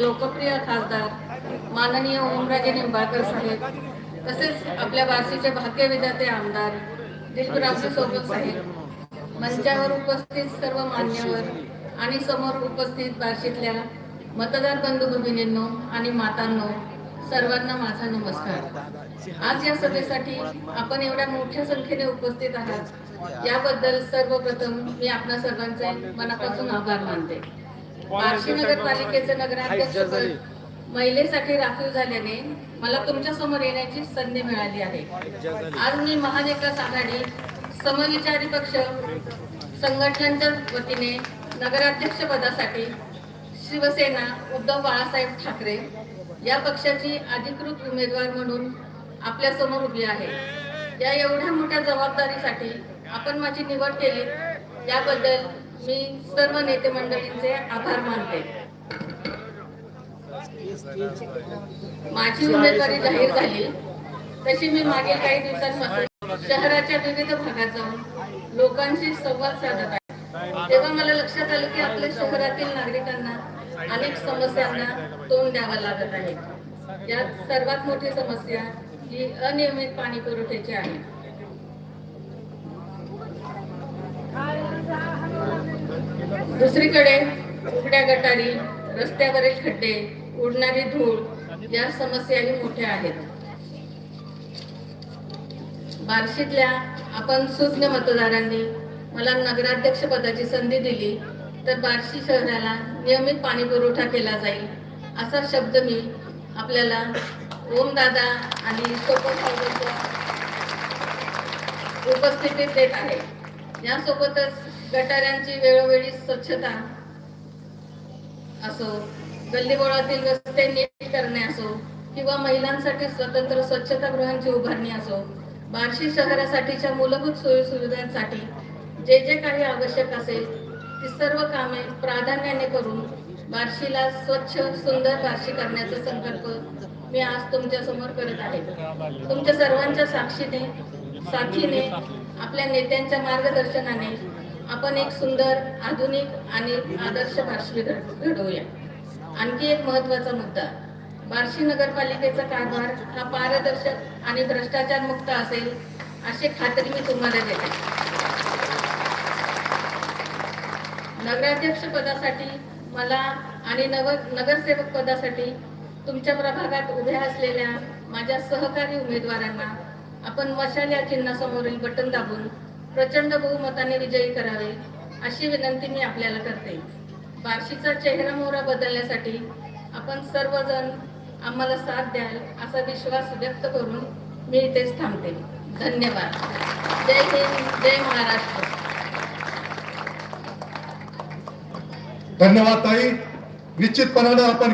लोकप्रिय खासदार माननीय ओमराजे निंबाळकर साहेब तसेच आपल्या बार्शीचे भाग्य विधाते आमदार दिलबरावजी सोबत साहेब मंचावर उपस्थित सर्व मान्यवर आणि समोर उपस्थित बार्शीतल्या मतदार बंधू भगिनींनो आणि मातांनो सर्वांना माझा नमस्कार. आज या सभेसाठी आपण एवढ्या मोठ्या संख्येने उपस्थित आहात. याबद्दल सर्वप्रथम मी आपल्या सर्वांचे मनापासून आभार मानते. बार्शी नगरपालिकेचे नगराध्यक्ष महिलेसाठी राखीव झाल्याने मला तुमच्यासमोर येण्याची संधी मिळाली आहे. आज मी महाविकास आघाडी समविचारी पक्ष संघटनांच्या वतीने नगराध्यक्ष पदासाठी शिवसेना उद्धव बाळासाहेब ठाकरे या पक्षाची अधिकृत उमेदवार म्हणून आपल्यासमोर उभी आहे. या एवढ्या मोठ्या जबाबदारीसाठी आपण माझी निवड केली. याबद्दल मी सर्व नेते मंडळींचे आभार मानते. माझी उमेदवारी जाहीर झाली. तशी मी मागील काही दिवसांपासून शहराच्या विविध भागात जाऊन लोकांशी संवाद साधत आहे. तेव्हा मला लक्षात आलं की आपल्या शहरातील नागरिकांना अनेक समस्यांना तोंड द्यावं लागत आहे. यात सर्वात मोठी समस्या ही अनियमित पाणी पुरवठ्याची आहे. दुसरीकडे उघड्या गटारी रस्त्यावरील खड्डे उडणारी धूळ या समस्याही मोठ्या आहेत. बार्शीतल्या आपण सुज्ञ मतदारांनी मला नगराध्यक्ष पदाची संधी दिली तर बार्शी शहराला नियमित पाणी पुरवठा केला जाईल असा शब्द मी आपल्याला ओमदादा आणि सोपन साहेबांच्या उपस्थितीत देत आहे. यासोबतच गटाऱ्यांची वेळोवेळी स्वच्छता असो गल्लीबोळातील रस्ते नीट करणे असो किंवा महिलांसाठी स्वतंत्र स्वच्छतागृहांची उभारणी असो बार्शी शहरासाठीच्या मूलभूत सोयीसुविधांसाठी जे जे काही आवश्यक असेल ती सर्व कामे प्राधान्याने करून बार्शीला स्वच्छ सुंदर बार्शी करण्याचा संकल्प मी आज तुमच्यासमोर करत आहे. तुमच्या सर्वांच्या साक्षीने साथीने आपल्या नेत्यांच्या मार्गदर्शनाने आपण एक सुंदर आधुनिक आणि आदर्श बार्शी घड- घडवूया. आणखी एक महत्त्वाचा मुद्दा. बार्शी नगरपालिकेचा कारभार हा पारदर्शक आणि भ्रष्टाचार मुक्त असेल अशी खात्री मी तुम्हाला देते. नगराध्यक्ष पदासाठी मला आणि नगर नगरसेवक पदासाठी तुमच्या प्रभागात उभ्या असलेल्या माझ्या सहकारी उमेदवारांना आपण मशाल या चिन्हासमोरील बटन दाबून प्रचंड बहुमताने विजयी करावे अशी विनंती मी आपल्याला करते. बार्शीचा चेहरा मोहरा बदलण्यासाठी आपण सर्वजण आम्हाला साथ द्याल असा विश्वास व्यक्त करून मी इथेच थांबते. धन्यवाद. जय हिंद जय महाराष्ट्र. धन्यवाद ताई. निश्चितपणाने आपण